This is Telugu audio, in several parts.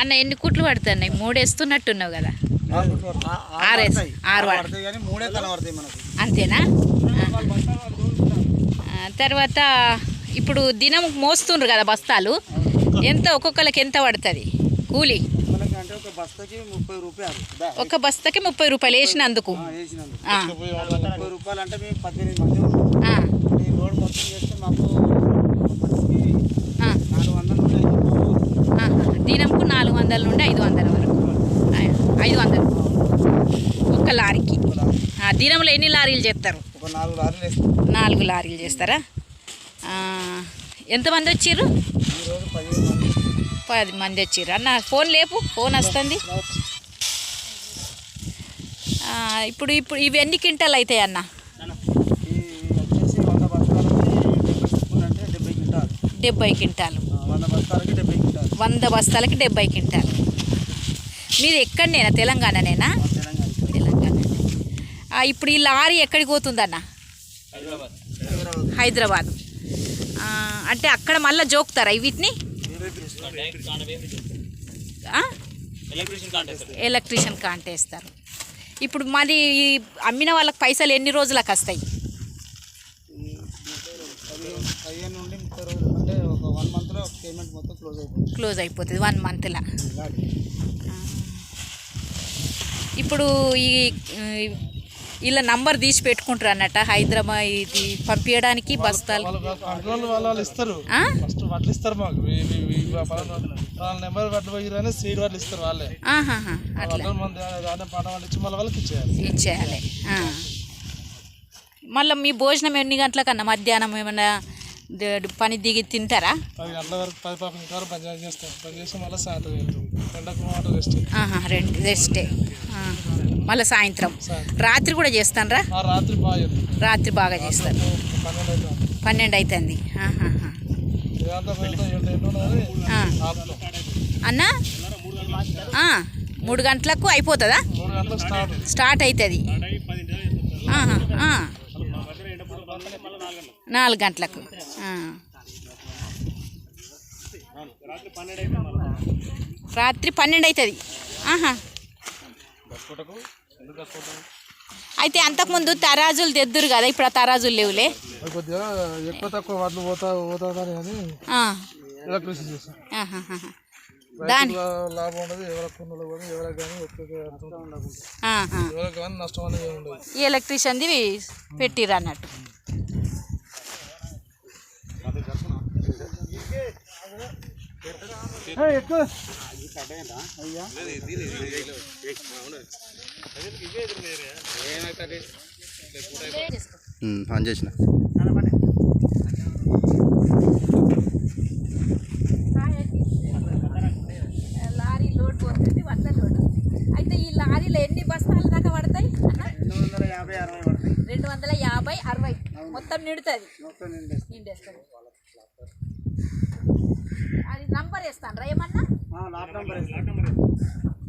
అన్న ఎన్ని కుట్లు పడుతున్నాయి మూడు వేస్తున్నట్టున్నావు కదా. ఆరు అంతేనా? తర్వాత ఇప్పుడు దినం మోస్తుండ్రు కదా బస్తాలు. ఎంత ఒక్కొక్కరికి ఎంత పడుతుంది? కూలి? ఒక బస్తకి ముప్పై రూపాయలు దా, ఒక బస్తాకి ముప్పై రూపాయలు వేసినందుకు రూపాయలు అంటే మేము పద్దెనిమిది మంది ఉన్నాం. ఆ, ఈ రోడ్ మొత్తం చేస్తే మాకు మనిషికి ఆ, నాలుగు వందలు ఉంటాయి ఆ. దినంకు నాలుగు వందల నుండి ఐదు వందల వరకు. ఐదు వందలు. ఒక్క లారీకి. దినంలో ఎన్ని లారీలు చేస్తారు? నాలుగు లారీలు వేస్తాం నాలుగు లారీలు చేస్తారా? ఎంతమంది మంది. పది మంది వచ్చిర్రు. అన్న ఫోన్ లేపు ఫోన్ వస్తుంది. ఇప్పుడు ఇప్పుడు ఇవి ఎన్ని క్వింటాలు అవుతాయి అన్న? డెబ్బై క్వింటాలు. వంద బస్తాలకి డెబ్బై క్వింటాలు. మీరు మీది ఎక్కడనేనా తెలంగాణనేనా? తెలంగాణ. ఇప్పుడు ఈ లారీ ఎక్కడికి పోతుందన్న? హైదరాబాద్. అంటే అక్కడ మళ్ళీ జోకుతారా వీటిని? ఎలక్ట్రీషియన్ కాంటేస్తారు. ఇప్పుడు మరి ఈ అమ్మిన వాళ్ళకి పైసలు ఎన్ని రోజులకు వస్తాయి పదిహేను పదిహేను నుండి ముప్పై రోజులు అంటే ఒక వన్ మంత్లో పేమెంట్ మొత్తం క్లోజ్ అయిపోతుంది. క్లోజ్ అయిపోతుంది వన్ మంత్లో ఇప్పుడు ఈ వీళ్ళ నంబర్ తీసి పెట్టుకుంటారు అన్నట్ట హైదరాబాద్ ఇది పంపించడానికి బస్తాలు. కంట్రోల్ వాళ్ళు వాళ్ళు ఇస్తారు? ఫస్ట్ వడ్లు ఇస్తారు మాకు. వాళ్ళ నెంబర్ వడ్లు పోయిరని సీడ్ వడ్లు ఇస్తారు వాళ్ళే. అట్లా. పాట వాళ్ళు ఇచ్చి మళ్ళీ వాళ్ళకి ఇచ్చేయాలి. ఇచ్చేయాలి. మళ్ళీ మీ భోజనం ఎన్ని గంటలకన్నా? మధ్యాహ్నం ఏమన్నా పని దిగి తింటారా? రెస్ట్ ఆహా, రెండు రెస్టే మళ్ళీ సాయంత్రం. రాత్రి కూడా చేస్తానరా? రాత్రి బాగా చేస్తాం. రాత్రి బాగా చేస్తారు. పన్నెండు అవుతాం పన్నెండు అవుతుంది అన్నా? మూడు గంటలకు అయిపోతుందా? స్టార్ట్ స్టార్ట్ అవుతుంది. నాలుగు గంటలకు. రాత్రి పన్నెండు అవుతుంది ఆహా. అయితే అంతకుముందు తరాజులు తెద్దురు కదా ఇప్పుడు ఆ తరాజులు లేవులే? ఎక్కువ తక్కువ పోతా పోతుందని కానీ ఎలక్ట్రిసిటీ. దాని రైతుల లాభం ఉండదు ఎవరికి కొనులు కానీ ఎవరికి కానీ ఒక్కొక్క ఆహా. ఎవరికి కానీ నష్టం అనేది ఏమి ఉండదు. ఈ ఎలక్ట్రీషియన్ది పెట్టిర్రు అన్నట్టు. ఆన్ చేసిన. లారీ లోడ్ పోతుంది లోడ్ అయితే ఈ లారీలో ఎన్ని బస్తాల దాకా పడతాయి? అన్న? రెండు వందల యాభై అరవై పడతాయి. రెండు వందల యాభై అరవై. మొత్తం నిండుతుంది? నిండేస్తుంది. అది నంబర్ వేస్తాను ఏమన్నా? లాట్ నెంబర్ వేస్తాం.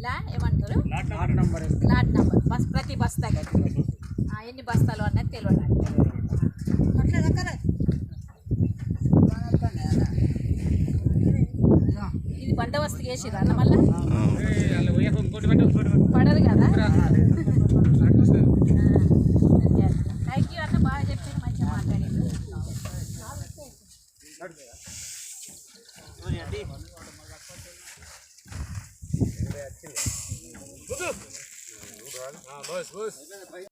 లా ఏమంటారు? లాట్ నెంబర్ వేస్తాం. లాట్ నంబర్ బస్ ప్రతి బస్తాకి ఆ, ఎన్ని బస్తాలు అన్నది తెలియడానికి ఇది బందోబస్తు చేసిరా అన్న మళ్ళా? పడదు కదా? Good. Ah, boss, boss.